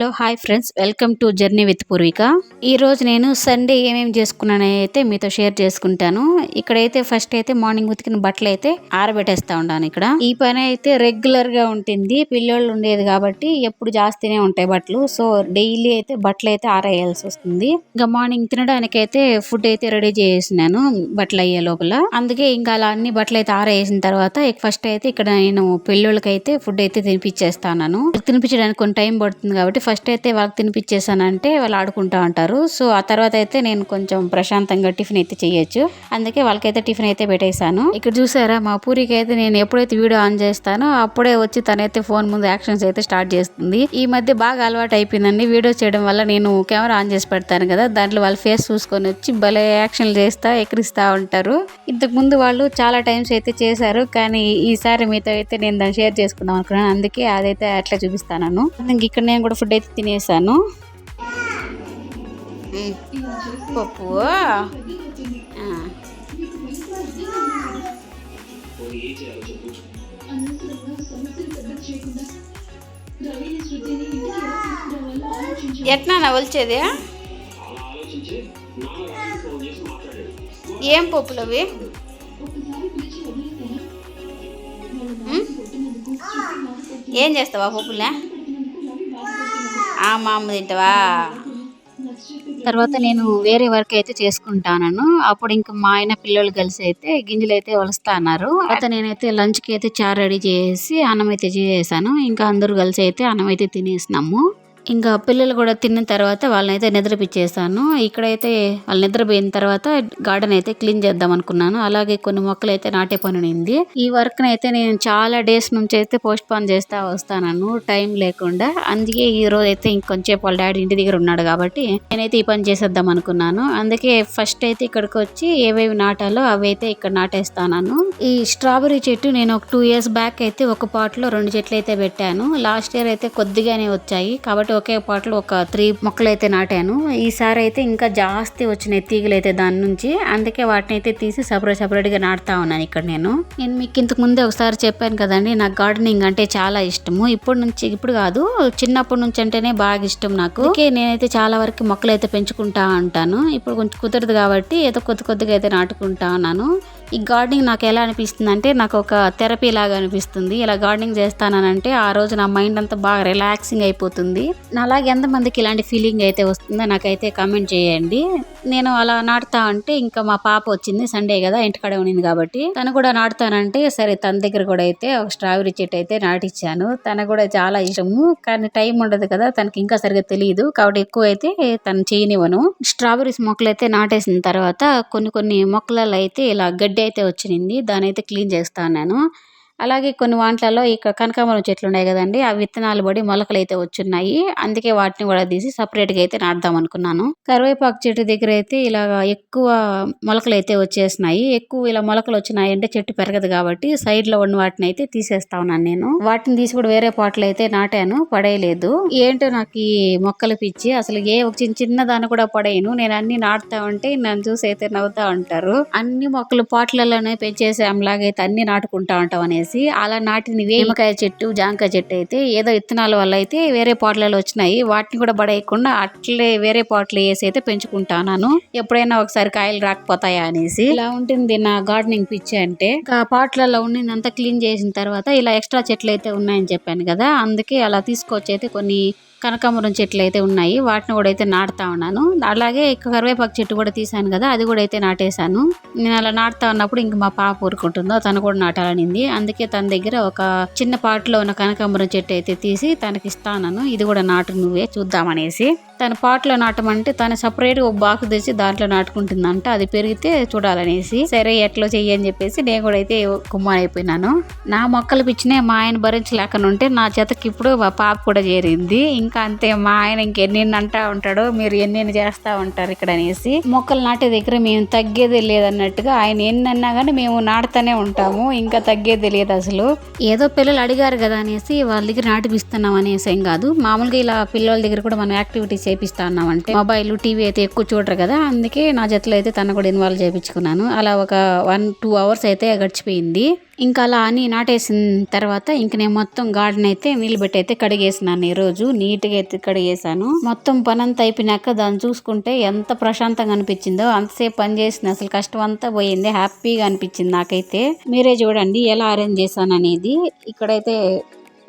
Hello hi friends. Welcome to journey with Purvika. ఈరోజు నేను Sunday ఏమేమి చేసుకున్నాను అయితే మీతో షేర్ చేసుకుంటాను. ఇక్కడైతే ఫస్ట్ అయితే మార్నింగ్ ఉతికిన బట్టలు అయితే ఆరబెట్టేస్తా ఉన్నాను ఇక్కడ. ఈ పని అయితే రెగ్యులర్గా ఉంటుంది. పిల్లోళ్ళు ఉండేది కాబట్టి ఎప్పుడు జాస్తీనే ఉంటాయి బట్టలు. సో డైలీ అయితే బట్టలు అయితే ఆరేయాల్సి వస్తుంది. ఇంకా మార్నింగ్ తినడానికి అయితే ఫుడ్ అయితే రెడీ చేసినాను బట్టలు అయ్యే లోపల. అందుకే ఇంకా అలా అన్ని బట్టలు అయితే ఆరేసిన తర్వాత ఫస్ట్ అయితే ఇక్కడ నేను పిల్లోళ్ళకి అయితే ఫుడ్ అయితే తినిపించేస్తాను తినిపించడానికి కొన్ని టైం పడుతుంది కాబట్టి ఫస్ట్ అయితే వాళ్ళకి తినిపించేసానంటే వాళ్ళు ఆడుకుంటూ ఉంటారు. సో ఆ తర్వాత అయితే నేను కొంచెం ప్రశాంతంగా టిఫిన్ అయితే చేయొచ్చు. అందుకే వాళ్ళకైతే టిఫిన్ అయితే పెట్టేశాను. ఇక్కడ చూసారా మా పూరికి అయితే నేను ఎప్పుడైతే వీడియో ఆన్ చేస్తానో అప్పుడే వచ్చి తనైతే ఫోన్ ముందు యాక్షన్స్ అయితే స్టార్ట్ చేస్తుంది. ఈ మధ్య బాగా అలవాటు అయిపోయిందండి. వీడియో చేయడం వల్ల నేను కెమెరా ఆన్ చేసి పెడతాను కదా దాంట్లో వాళ్ళ ఫేస్ చూసుకొని వచ్చి భలే యాక్షన్లు చేస్తా ఎక్కిరిస్తూ ఉంటారు. ఇంతకు ముందు వాళ్ళు చాలా టైమ్స్ అయితే చేశారు కానీ ఈసారి మీతో అయితే నేను దాన్ని షేర్ చేసుకుందాం అనుకున్నాను. అందుకే అదైతే అట్లా చూపిస్తాను ఇంక ఇక్కడ నేను కూడా ఫుడ్ అయితే తినేసాను. పప్పు. ఎట్లా వలిచేది ఏం పప్పులు అవి ఏం చేస్తావా పప్పులే? ఆ మా తింటావా? తర్వాత నేను వేరే వర్క్ అయితే చేసుకుంటాను అప్పుడు ఇంకా మా ఆయన పిల్లలు కలిసి అయితే గింజలు అయితే వలుస్తా అన్నారు. తర్వాత నేనైతే లంచ్కి అయితే చారు రెడీ చేసి అన్నం అయితే చేసేసాను ఇంకా అందరూ కలిసి అయితే అన్నం అయితే తినేసినాము. ఇంకా పిల్లలు కూడా తిన్న తర్వాత వాళ్ళనైతే నిద్రపిచ్చేసాను. ఇక్కడైతే వాళ్ళు నిద్రపోయిన తర్వాత గార్డెన్ అయితే క్లీన్ చేద్దాం అనుకున్నాను. అలాగే కొన్ని మొక్కలు అయితే నాటే పని ఉంది ఈ వర్క్ అయితే నేను చాలా డేస్ నుంచి అయితే పోస్ట్ పోన్ చేస్తా వస్తాను టైం లేకుండా. అందుకే ఈ రోజు అయితే ఇంకొంచేపు వాళ్ళ డాడీ ఇంటి దగ్గర ఉన్నాడు కాబట్టి నేనైతే ఈ పని చేసేద్దాం అనుకున్నాను. అందుకే ఫస్ట్ అయితే ఇక్కడికి వచ్చి ఏవేవి నాటాలో అవి అయితే ఇక్కడ నాటేస్తాను ఈ స్ట్రాబెరీ చెట్టు నేను ఒక టూ ఇయర్స్ బ్యాక్ అయితే ఒక పాట్లో రెండు చెట్లు అయితే పెట్టాను. లాస్ట్ ఇయర్ అయితే కొద్దిగానే వచ్చాయి. కాబట్టి ఒకే పాటలో ఒక త్రీ మొక్కలు అయితే నాటాను ఈసారి అయితే ఇంకా జాస్తి వచ్చినాయి తీగలు అయితే దాని నుంచి. అందుకే వాటిని అయితే తీసి సపరేట్ సపరేట్గా నాటుతా ఉన్నాను ఇక్కడ నేను. నేను మీకు ఇంతకు ముందే ఒకసారి చెప్పాను కదండి నాకు గార్డెనింగ్ అంటే చాలా ఇష్టము. ఇప్పుడు నుంచి ఇప్పుడు కాదు చిన్నప్పటి నుంచి అంటేనే బాగా ఇష్టం నాకు. అందుకే నేనైతే చాలా వరకు మొక్కలు అయితే పెంచుకుంటా ఉంటాను. ఇప్పుడు కొంచెం కుదరదు కాబట్టి ఏదో కొద్ది కొద్దిగా అయితే నాటుకుంటా ఉన్నాను. ఈ గార్డెనింగ్ నాకు ఎలా అనిపిస్తుంది అంటే నాకు ఒక థెరపీ లాగా అనిపిస్తుంది. ఇలా గార్డెనింగ్ చేస్తానంటే ఆ రోజు నా మైండ్ అంతా బాగా రిలాక్సింగ్ అయిపోతుంది. నా అలాగే ఎంతమందికి ఇలాంటి ఫీలింగ్ అయితే వస్తుందో నాకైతే కామెంట్ చేయండి. నేను అలా నాటుతా అంటే ఇంకా మా పాప వచ్చింది సండే కదా ఇంటికాడే ఉన్నింది కాబట్టి. తను కూడా నాటుతానంటే సరే తన దగ్గర కూడా అయితే ఒక స్ట్రాబెరీ చెట్టు అయితే నాటిచ్చాను. తన కూడా చాలా ఇష్టము. కానీ టైం ఉండదు కదా తనకి ఇంకా సరిగ్గా తెలియదు కాబట్టి ఎక్కువ అయితే తను చేయనివ్వను. స్ట్రాబెరీస్ మొక్కలు అయితే నాటేసిన తర్వాత కొన్ని కొన్ని మొక్కలలో అయితే ఇలా గడ్డి అయితే వచ్చింది దాని అయితే క్లీన్ చేస్తాను నేను అలాగే కొన్ని వాంట్లలో ఇక్కడ కనకాంబరం చెట్లు ఉన్నాయి కదండి ఆ విత్తనాలు పడి మొలకలు అయితే వచ్చున్నాయి. అందుకే వాటిని కూడా తీసి సపరేట్గా అయితే నాటుదాం అనుకున్నాను. కరివేపాకు చెట్టు దగ్గర అయితే ఇలా ఎక్కువ మొలకలు అయితే వచ్చేసినాయి. ఎక్కువ ఇలా మొలకలు వచ్చినాయి అంటే చెట్టు పెరగదు కాబట్టి సైడ్లో ఉన్న వాటిని అయితే తీసేస్తా ఉన్నాను నేను. వాటిని తీసి కూడా వేరే పాటలు అయితే నాటాను పడేయలేదు. ఏంటో నాకు ఈ మొక్కలు పిచ్చి అసలు ఏ ఒక చిన్న చిన్న దాన్ని కూడా పడేయను. నేను అన్ని నాటుతా ఉంటే నన్ను చూసి అయితే నవ్వుతా ఉంటారు. అన్ని మొక్కలు పాటలలోనే పెంచేసి లాగైతే అన్ని నాటుకుంటా ఉంటాం అనేసి. అలా నాటిన వేమకాయ చెట్టు జాంకాయ చెట్టు అయితే ఏదో విత్తనాల వల్ల అయితే వేరే పాటలలో వచ్చినాయి. వాటిని కూడా పడేయకుండా అట్లే వేరే పాటలు వేసి అయితే పెంచుకుంటాను ఎప్పుడైనా ఒకసారి కాయలు రాకపోతాయా అనేసి. ఇలా ఉంటుంది నా గార్డెనింగ్ పిచ్చి అంటే. ఆ పాటలలో ఉన్నదంతా క్లీన్ చేసిన తర్వాత ఇలా ఎక్స్ట్రా చెట్లు అయితే ఉన్నాయని చెప్పాను కదా అందుకే అలా తీసుకొచ్చి అయితే కొన్ని కనకాంబరం చెట్లు అయితే ఉన్నాయి. వాటిని కూడా అయితే నాటుతా ఉన్నాను. అలాగే కరివేపాకు చెట్టు కూడా తీసాను కదా అది కూడా అయితే నాటేశాను. నేను అలా నాటుతా ఉన్నప్పుడు ఇంక మా పాప ఊరుకుంటుందో తను కూడా నాటాలనింది. అందుకే తన దగ్గర ఒక చిన్న పాటలో ఉన్న కనకాంబరం చెట్టు అయితే తీసి తనకి ఇస్తాను ఇది కూడా నాటు నువ్వే చూద్దామనేసి. తన పాటలో నాటమంటే తను సపరేట్గా ఒక బాక్స్ తెచ్చి దాంట్లో నాటుకుంటుందంట. అది పెరిగితే చూడాలనేసి. సరే ఎట్లా చెయ్యి అని చెప్పేసి నేను కూడా అయితే కుమ్మారైపోయినాను నా మొక్కలు పిచ్చినే మా ఆయన భరించలేకనుంటే నా చేతకి ఇప్పుడు మా పాప కూడా చేరింది. ఇంకా అంతే మా ఆయన ఇంకెన్ని అంటా ఉంటాడో మీరు ఎన్ని చేస్తా ఉంటారు ఇక్కడ అనేసి మొక్కలు నాటే దగ్గర మేము తగ్గేదే లేదన్నట్టుగా ఆయన ఎన్ని అన్నా కానీ మేము నాటుతూనే ఉంటాము ఇంకా తగ్గేది లేదు అసలు. ఏదో పిల్లలు అడిగారు కదా అనేసి వాళ్ళ దగ్గర నాటిపిస్తున్నాం అనేసి ఏం కాదు. మామూలుగా ఇలా పిల్లల దగ్గర కూడా మనం యాక్టివిటీస్ చేపిస్తా ఉన్నామంటే మొబైల్ టీవీ అయితే ఎక్కువ చూడరు కదా అందుకే నా జతలో అయితే తను కూడా ఇన్వాల్వ్ చేయించుకున్నాను. అలా ఒక వన్ టూ అవర్స్ అయితే గడిచిపోయింది. ఇంకా అలా అని నాటేసిన తర్వాత ఇంక నేను మొత్తం గార్డెన్ అయితే నీళ్ళు పెట్టి అయితే కడిగేసినాను ఈరోజు. నీట్గా అయితే కడిగేసాను మొత్తం పని అంతా అయిపోయినాక దాన్ని చూసుకుంటే ఎంత ప్రశాంతంగా అనిపించిందో అంతసేపు పని చేసిన అసలు కష్టం అంతా పోయింది. హ్యాపీగా అనిపించింది నాకైతే. మీరే చూడండి ఎలా అరేంజ్ చేశాను అనేది. ఇక్కడైతే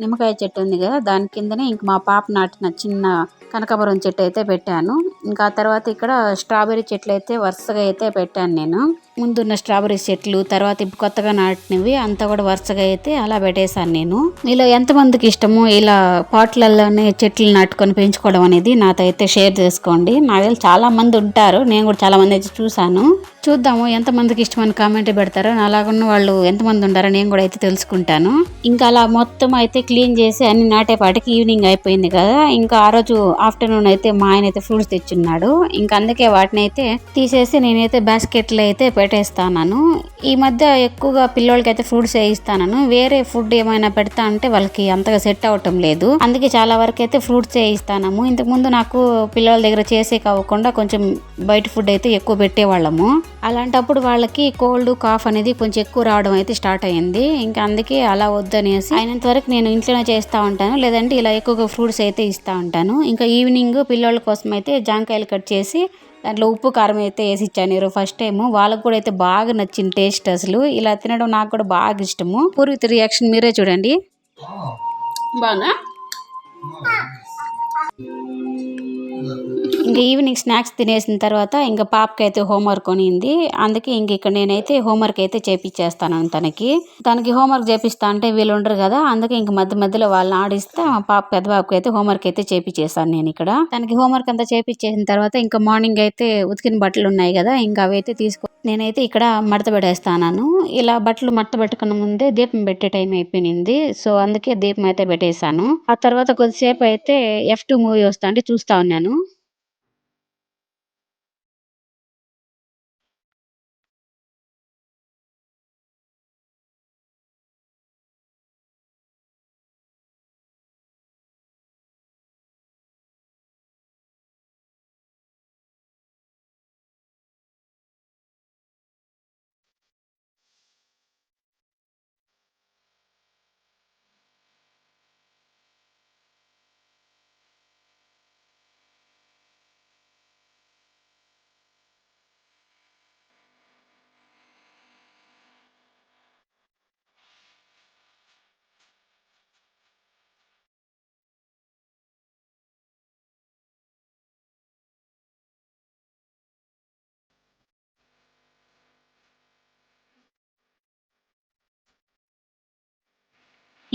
నిమ్మకాయ చెట్టు ఉంది కదా దాని కిందనే ఇంక మా పాప నాటిన చిన్న కనకాపురం చెట్టు అయితే పెట్టాను. ఇంకా ఆ తర్వాత ఇక్కడ స్ట్రాబెర్రీ చెట్లు అయితే వరుసగా అయితే పెట్టాను నేను. ముందున్న స్ట్రాబెర్రీ చెట్లు తర్వాత ఇప్పుడు కొత్తగా నాటినవి అంతా కూడా వరుసగా అయితే అలా పెట్టేశాను నేను. ఇలా ఎంతమందికి ఇష్టమో? ఇలా పాట్లలోనే చెట్లు నాటుకొని పెంచుకోవడం అనేది నాతో అయితే షేర్ చేసుకోండి. నా దగ్గర చాలా మంది ఉంటారు నేను కూడా చాలా మంది అయితే చూశాను. చూద్దాము ఎంతమందికి ఇష్టమని కామెంట్ పెడతారో. అలాగున్న వాళ్ళు ఎంతమంది ఉంటారో నేను కూడా అయితే తెలుసుకుంటాను. ఇంకా అలా మొత్తం అయితే క్లీన్ చేసి అన్ని నాటేపాటికి ఈవినింగ్ అయిపోయింది కదా. ఇంకా ఆ రోజు ఆఫ్టర్నూన్ అయితే మా ఆయన అయితే ఫ్రూట్స్ తెచ్చున్నాడు. ఇంకా అందుకే వాటిని అయితే తీసేసి నేనైతే బాస్కెట్లో అయితే పెట్టేస్తాను ఈ మధ్య ఎక్కువగా పిల్లోళ్ళకి అయితే ఫ్రూట్స్ వేయిస్తాను వేరే ఫుడ్ ఏమైనా పెడతా అంటే వాళ్ళకి అంతగా సెట్ అవటం లేదు. అందుకే చాలా వరకు అయితే ఫ్రూట్స్ వేయిస్తాము ఇంతకు ముందు నాకు పిల్లల దగ్గర చేసే కాకుండా కొంచెం బయట ఫుడ్ అయితే ఎక్కువ పెట్టేవాళ్ళము. అలాంటప్పుడు వాళ్ళకి కోల్డ్ కాఫ్ అనేది కొంచెం ఎక్కువ రావడం అయితే స్టార్ట్ అయ్యింది. ఇంకా అందుకే అలా వద్దనేసి అయినంత వరకు నేను ఇంట్లోనే చేస్తూ ఉంటాను. లేదంటే ఇలా ఎక్కువగా ఫ్రూట్స్ అయితే ఇస్తూ ఉంటాను. ఇంకా ఈవినింగ్ పిల్లోళ్ళ కోసం అయితే జాంకాయలు కట్ చేసి దాంట్లో ఉప్పు కారం అయితే వేసి ఇచ్చాను ఈరోజు ఫస్ట్ టైం వాళ్ళకు కూడా అయితే బాగా నచ్చింది టేస్ట్ అసలు. ఇలా తినడం నాకు కూడా బాగా ఇష్టము. పూర్వీత రియాక్షన్ మీరే చూడండి. బాగున్నా ఇంకా ఈవినింగ్ స్నాక్స్ తినేసిన తర్వాత ఇంకా పాపకి అయితే హోంవర్క్ కొనింది. అందుకే ఇంక ఇక్కడ నేనైతే హోంవర్క్ అయితే చేపించేస్తాను తనకి. తనకి హోంవర్క్ చేపిస్తా అంటే వీళ్ళు ఉండరు కదా అందుకే ఇంక మధ్య మధ్యలో వాళ్ళని ఆడిస్తే మా పాప పెద్ద పాపకి అయితే హోంవర్క్ అయితే చేపించేస్తాను నేను ఇక్కడ. తనకి హోంవర్క్ అంతా చేపించేసిన తర్వాత ఇంకా మార్నింగ్ అయితే ఉతికిన బట్టలు ఉన్నాయి కదా ఇంకా అవి అయితే తీసుకో నేనైతే ఇక్కడ మడత పెట్టేస్తాను ఇలా బట్టలు మడత పెట్టుకున్న ముందే దీపం పెట్టే టైం అయిపోయింది. సో అందుకే దీపం అయితే పెట్టేశాను. ఆ తర్వాత కొద్దిసేపు అయితే ఎఫ్ టూ మూవీ వస్తా అంటే చూస్తా ఉన్నాను.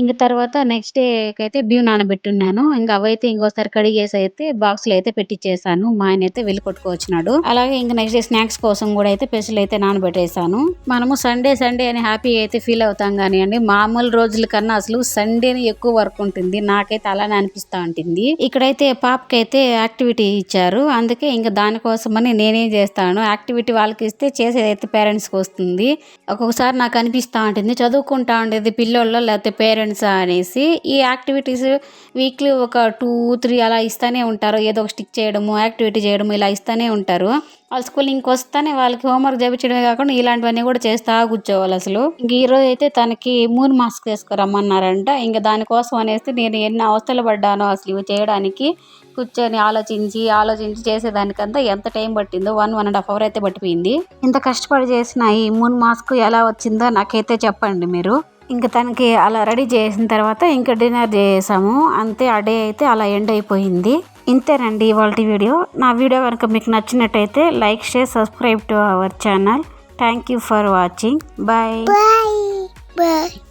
ఇంక తర్వాత నెక్స్ట్ డేకి అయితే బియ్యం నానబెట్టున్నాను. ఇంకా అవైతే ఇంకోసారి కడిగేసి అయితే బాక్స్లో అయితే పెట్టించేసాను మా ఆయన అయితే వెళ్ళి కొట్టుకొచ్చినాడు. అలాగే ఇంకా నెక్స్ట్ డే స్నాక్స్ కోసం కూడా అయితే పెసలు అయితే నానబెట్టేసాను. మనము సండే సండే అని హ్యాపీ అయితే ఫీల్ అవుతాం కానీ అండి మామూలు రోజుల కన్నా అసలు సండేని ఎక్కువ వర్క్ ఉంటుంది. నాకైతే అలానే అనిపిస్తా ఉంటుంది. ఇక్కడైతే పాపకి అయితే యాక్టివిటీ ఇచ్చారు. అందుకే ఇంకా దానికోసమని నేనేం చేస్తాను. యాక్టివిటీ వాళ్ళకి ఇస్తే చేసేది అయితే పేరెంట్స్కి వస్తుంది. ఒక్కొక్కసారి నాకు అనిపిస్తూ ఉంటుంది. చదువుకుంటా ఉండేది పిల్లోళ్ళు లేకపోతే పేరెంట్స్ అనేసి ఈ యాక్టివిటీస్ వీక్లీ ఒక టూ త్రీ అలా ఇస్తూనే ఉంటారు. ఏదో ఒక స్టిక్ చేయడము యాక్టివిటీ చేయడము ఇలా ఇస్తూనే ఉంటారు. వాళ్ళ స్కూల్ ఇంకొస్తానే వాళ్ళకి హోంవర్క్ చేయించడమే కాకుండా ఇలాంటివన్నీ కూడా చేస్తా కూర్చోవాలి అసలు. ఇంక ఈ రోజు అయితే తనకి మూన్ మాస్క్ వేసుకురమ్మన్నారంట. ఇంకా దానికోసం అనేసి నేను ఎన్ని అవస్థలు పడ్డానో అసలు ఇవి చేయడానికి కూర్చొని ఆలోచించి ఆలోచించి చేసేదానికంతా ఎంత టైం పట్టిందో one one and half hour అయితే పట్టిపోయింది. ఇంత కష్టపడి చేసిన ఈ మూన్ మాస్క్ ఎలా వచ్చిందో నాకైతే చెప్పండి మీరు. ఇంకా తనకి అలా రెడీ చేసిన తర్వాత ఇంకా డిన్నర్ చేసాము. అంతే ఆ డే అయితే అలా ఎండ్ అయిపోయింది. ఇంతేనండి ఇవాళ వీడియో. నా వీడియో కనుక మీకు నచ్చినట్టయితే like share subscribe to our channel. Thank you for watching. Bye. Bye.